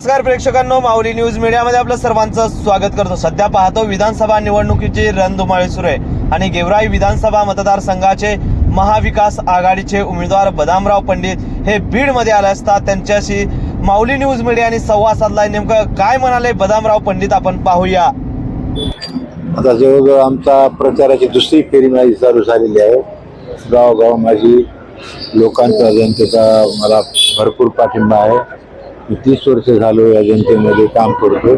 नमस्कार प्रेक्षकांनो माऊली न्यूज मीडियामध्ये आपलं सर्वांचं स्वागत करतो. सध्या पाहतो विधानसभा निवडणुकीची रणधुमाळी सुरू आहे. आणि गेवराई विधानसभा मतदारसंघाचे महाविकास आघाडीचे उमेदवार बदामराव पंडित हे बीडमध्ये आले असता त्यांच्याशी माऊली न्यूज मीडियाने संवाद साधलाय. नेमकं काय म्हणाले बदामराव पंडित? आपण पाहूया. आता जवळजवळ आमचा प्रचाराची दुसरी फेरी माझी चालू झालेली आहे. गावोगाव माझी लोकांचा जनतेचा मला भरपूर पाठिंबा आहे. तीस वर्ष झालो या जनतेमध्ये काम करतो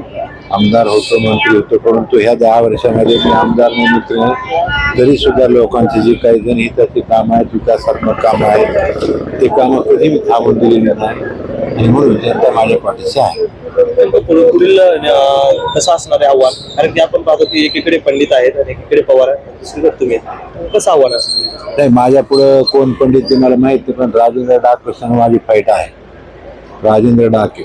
आमदार होतो मंत्री होतो परंतु ह्या दहा वर्षामध्ये मी आमदार नाही तरी सुद्धा लोकांची जी काही जनहिताची कामं आहेत विकासात्मक कामं आहेत ते कामं कधी मी थांबून दिलेली नाही. आणि म्हणून जनता माझ्या पाठीशी आहे. पुढे- पुढील कसं असणार आहे आव्हान? कारण की आपण पाहतो की एकीकडे पंडित आहेत आणि एकीकडे पवार आहेत. तुम्ही. कसं आव्हान असणार? नाही माझ्या पुढं कोण पंडित ते मला माहीत पण राजेंद्र डाके संग माझी फाईट आहे. राजेंद्र डाके.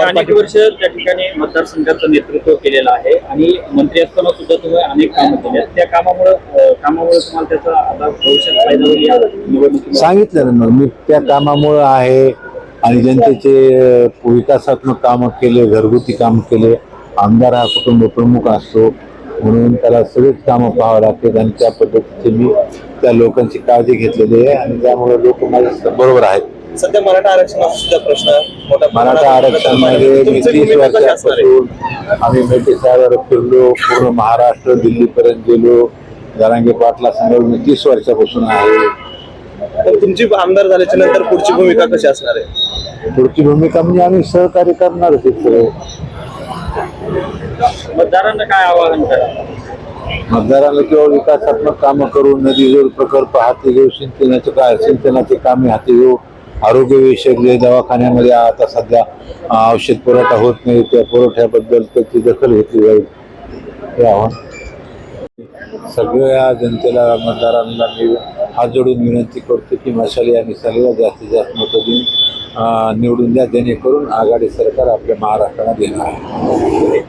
अनेक वर्ष त्या ठिकाणी मतदारसंघाचं नेतृत्व केलेलं आहे आणि मंत्री असताना सुद्धा तुम्ही अनेक कामं केली आहेत. त्या कामामुळे कामामुळे तुम्हाला त्याचा आता भविष्यात फायदा होईल या निवडणुकीमध्ये? सांगितलं ना मग मी त्या कामामुळं आहे आणि जनतेचे विकासात्मक कामं केले घरगुती काम केले. आमदार हा कुटुंब प्रमुख असतो. म्हणून त्याला सगळेच कामं पाहावं लागतात आणि त्या पद्धतीचे मी त्या लोकांची काळजी घेतलेली आहे आणि त्यामुळे लोक माझ्या बरोबर आहेत. सध्या मराठा आरक्षणाचा सुद्धा प्रश्न मोठ्या मराठा आरक्षणामध्ये मी तीस? वर्षापासून आम्ही मेटे साहेबांवर फिरलो पूर्ण महाराष्ट्र दिल्लीपर्यंत गेलो. जरांगे पाटला समोर मी तीस वर्षापासून आहे. तर तुमची आमदार झाल्याच्यानंतर पुढची भूमिका कशी असणार आहे? पुढची भूमिका म्हणजे आम्ही सहकार्य करणारच आहे सगळे. मतदारांना काय आवाहन करा मतदारांना किंवा विकासात्मक कामं करून नदी जोड प्रकल्प हाती घेऊ सिंचनाचे काय सिंचनाचे कामे हाती घेऊ. आरोग्यविषयक जे दवाखान्यामध्ये आता सध्या औषध पुरवठा होत नाही त्या पुरवठ्याबद्दल त्याची दखल घेतली जाईल. हे आव्हान. सगळ्या जनतेला मतदारांना मी हात जोडून विनंती करतो की मशाली आणि सलीला जास्तीत जास्त मतं देऊन निवडून द्या जेणेकरून आघाडी सरकार आपल्या महाराष्ट्राला देणार आहे.